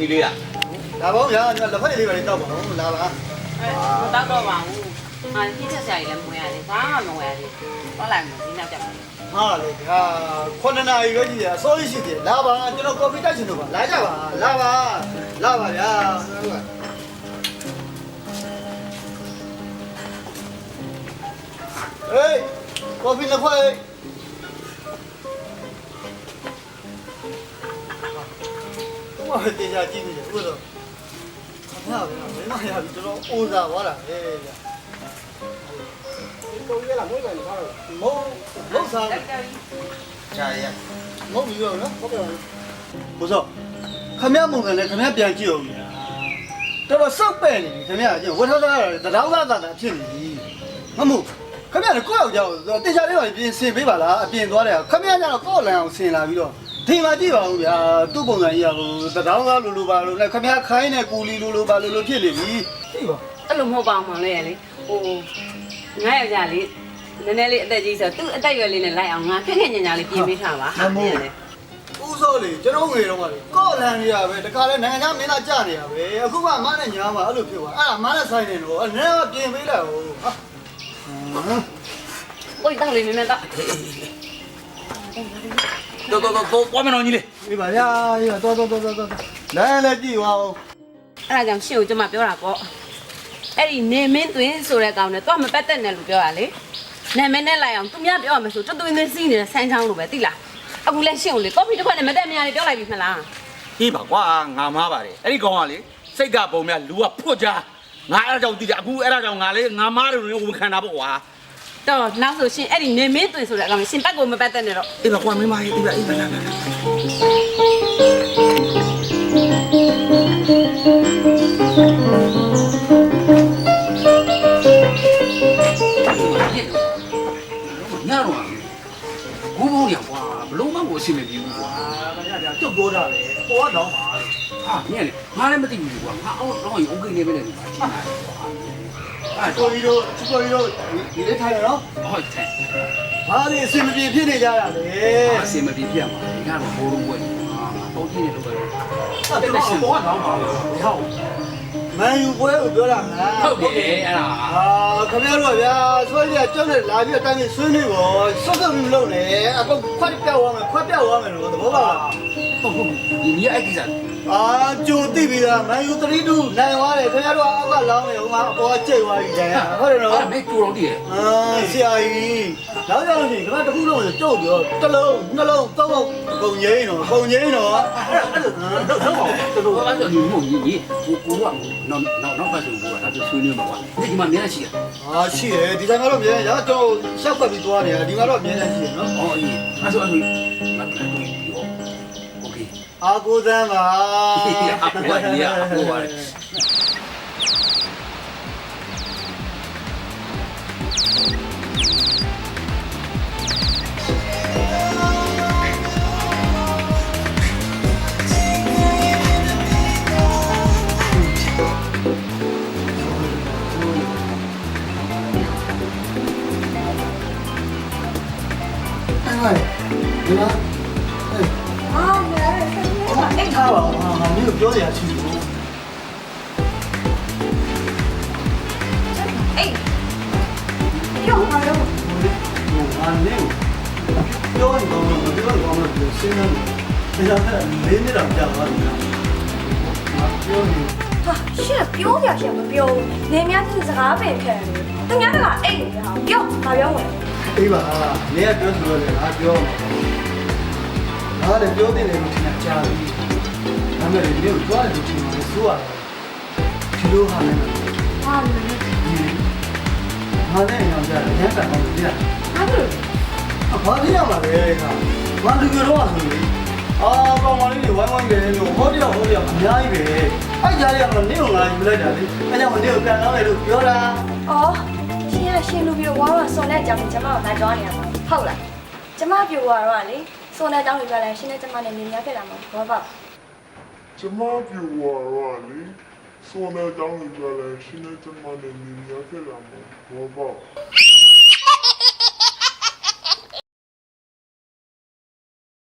ညီလေးလားဒါပေါ့ဗျာဒီမှာလက်ဖက်လေးပဲတောက်ပါဦးလာပါအဲမတော့တော့ပါဘူးဟာပြည့်ချက်ဆရာကြီးလည်းမဝင်ရတယ်ဘာမှမဝင်ရသေးဘူးဟုတ်လိုက်မယ်ဒီနောက်ကြပါဟာလေဗျာခုနှစ်နာရီပဲကြီးတယ်အစိုးရရှိတယ်လာပါကျွန်တော်ကော်ဖီတိုက်ချင်လို့ပါလာကြပါလာပါလာပါဗျာဟေးကော်ဖီနှစ်ခွက် ဘာလဲတင်ကြကြည့်နေတယ်ဘုရားခါဗျာမင်းမရပြီတော်တော်အိုးစားသွားတာဟဲ့ဗျာကိုကြီးကမွေးတယ်ထားတော့မုံမုံစားတယ်တော်ကြီးဂျာရမုံပြီးတော့နော်ဟုတ်ကဲ့ပါဘုစောခမရမုံတယ်လည်းခမရပြန်ကြည့်အောင်ဗျာတော်တော်စောက်ပဲ့နေပြီခမရကျဝတ်ထားတာတရောင်းသားတာဖြစ်နေပြီမမို့ခမရလည်းကိုယ့်ယောက်ျားကိုတေချာလေးပါပြင်ဆင်ပေးပါလားအပြင်သွားတယ်ခမရကျတော့ကိုယ့်လန်အောင်ဆင်လာပြီးတော့ ဒီမှာကြည့်ပါဦးဗျာသူ့ပုံစံကြီးကဟိုတရောင်းသားလိုလိုပါလို့နဲ့ခမရခိုင်းတဲ့ကူလီလိုလိုပါလိုလိုဖြစ်နေပြီကြည့်ပါအဲ့လိုမဟုတ်ပါဘူးမောင်လေးရလေဟိုငါယောက်ျားလေးနည်းနည်းလေးအသက်ကြီးဆိုသူ့အသက်ရွယ်လေးနဲ့လိုက်အောင်ငါခက်ခက်ညံ့ညံ့လေးပြင်ပေးထားပါဟာမြင်လေဦးစောလေကျွန်တော်ငွေတော့ကလေကော့လန်နေရပဲတခါလဲနိုင်ငံခြားမင်းသားကြနေရပဲအခုကမနဲ့ညာမှာအဲ့လိုဖြစ်သွားအဲ့ဒါမနဲ့ဆိုင်နေတော့အဲ့ဒါပြင်ပေးလိုက်ဟိုဟာကိုကြီးတောက်လေးမြင်မြင် တောက်တော်တော်တော်သွားမယ်နော်ညီလေးဒီပါဗျာဒီပါတော်တော်တော်တော်လမ်းလည်းကြည့်ပါဦးအဲ့ဒါကြောင့်ရှင့်ကိုကျမပြောတာပေါ့အဲ့ဒီနေမင်းသွင်းဆိုတဲ့ကောင်နဲ့တော့မပတ်သက်နဲ့လို့ပြောတာလေနာမည်နဲ့လိုက်အောင်သူများပြောရမယ်ဆိုတွတ်တွင်းသွင်းစီးနေတဲ့ဆိုင်းချောင်းလိုပဲသိလားအခုလဲရှင့်ကိုလေကော်ဖီတစ်ခွက်နဲ့မတက်မရလေးပြောလိုက်ပြီမလားအေးပါကွာငါမားပါတယ်အဲ့ဒီကောင်ကလေစိတ်ကပုံများလူကဖွတ်ကြငါအဲ့ဒါကြောင့်တည်ကြအခုအဲ့ဒါကြောင့်ငါလေငါမားတယ်လို့ဝန်ခံတာပေါ့ကွာ တော့နောက်ဆိုရှင်အဲ့ဒီနေမင်းသွင်းဆိုတဲ့အကောင်ရှင်ပတ်ကိုမပတ်သက်နဲ့တော့အေးပါကွာမင်းမရေးအေးပါအေးပါလာလာလာညတော့ဘူးဘူးရကွာဘလုံးမကိုအဆင်မပြေဘူးကွာအာဗျာဗျာတုတ်ပြောတာလေပေါ်တော့ပါဟာညလေငါလည်းမသိဘူးကွာငါအောက်တော့ရုံးကိနေပဲလေကွာကြည့်ပါကွာ အဲ့ကိုကြီးတို့ချစ်ကိုကြီးတို့ဒီလေးထိုင်ရနော်ဟုတ်တယ်ဘာလို့အစင်မပြေဖြစ်နေကြတာလဲအဆင်မပြေပြမှာဒီကတော့ဘိုးလုံးပွဲဟာငါတော့ကြည့်နေလို့ပဲအဲ့တော့ပေါ်တော့ပါဘူးဟောမန်ယူပွဲကိုပြောတာမလားဟုတ်တယ်အဲ့ဒါအာခင်ဗျားတို့ကဗျာဆွဲရကြောက်နေလာပြီးတိုင်းဆွေးနေပေါ့စောက်စောက်မလုပ်နဲ့အခုခွက်ပြောက်သွားမယ်ခွက်ပြောက်သွားမယ်လို့သဘောပေါက်လားဟုတ်ဟုတ်ဒီညအဲ့ကိစ္စ အာကြိုသိပြီလားမန်ယူ3-2နိုင်သွားတယ်ခင်ဗျားတို့အောက်ကလောင်းနေဦးမှာအပေါ်ကျိတ်သွားပြီတဲ့ဟုတ်တယ်နော်အဲ့မဲကြိုးတော့တည်တယ်အာဆရာကြီးနောက်ကြလို့ရှိရင်ခင်ဗျားတစ်ခုလုံးကိုကြုတ်ပြီးတော့တစ်လုံးနှလုံးသုံးလုံးအကုန်ငိမ့်တော့အကုန်ငိမ့်တော့အဲ့ဒါတော့တော့ပါတော်တော်အဲ့ဒါညီမို့ညီညီကိုကိုကနောက်နောက်နောက်ပတ်ဆုံးကိုကဒါဆိုဆွေးနွေးမှာကွာဒီမှာမျက်နှာရှိတယ်အာရှိတယ်ဒီတိုင်းကတော့မြင်ရတော့ရှောက်ပတ်ပြီးသွားနေတယ်ဒီမှာတော့မြင်နေရှိတယ်နော်အော်အေးအဲ့ဆိုအဲ့ဆိုမတ်တူရောโ阿姑在吗？阿姑，你阿姑啊呢了。 အိတ်ထားပါဦးဟာငါမျိုးပြောရချင်ဘူး 哎，又好又 ဟိုငါနေပြောရင်တော့မပြောတော့မှပြောစင်းနေတယ်ဒါကလည်းလေးနေတော့ကြာသွားပြီငါပြောနေ ဟာရှင့်ပြောပြရှင့်မပြောဘူးနေများသူစကားပင်ခံတယ်သူများကအိတ်နေတာပြောမပြောဝင် အေးပါနေကပြောဆိုရတယ်ငါပြောငါလည်းပြောတယ်လို့ထင်တာကြာပြီ ဒါပေမဲ့ဒီကိုသွားတယ်လို့ထင်တယ်ဆိုရတယ်ဒီလိုဟာလည်းဟာမင်းငါနဲ့အောင်ကြတယ်ညက်တာအောင်ပြရဘာလို့အဘာဖြစ်ရမှာလဲခါဘာလူကြတော့ဆိုလေအာကောင်မလေးတွေဝိုင်းဝိုင်းတယ်လို့ဟောပြောဟောပြောအများကြီးပဲအဲ့ကြားရမှာနေုံလာယူလိုက်တာလေအဲ့ကြောင့်မနေကိုပြန်တော့လေလို့ပြောတာအော်ရှင်ကရှင်လူပြဝါဝဆွန်တဲ့အကြောင်းကိုကျမကလိုက်ကြွားနေရမှာဟုတ်လားကျမပြဝါတော့လေဆွန်တဲ့အကြောင်းကိုပြောလိုက်ရှင်နဲ့ကျမနဲ့နေများဖြစ်လာမှာဘောပေါ က်ကျမပြူဝါရလေဆိုနေတောင်းနေကြလဲရှင်းနေကျမနဲ့နေရခဲ့လာမှာဘောပေါက်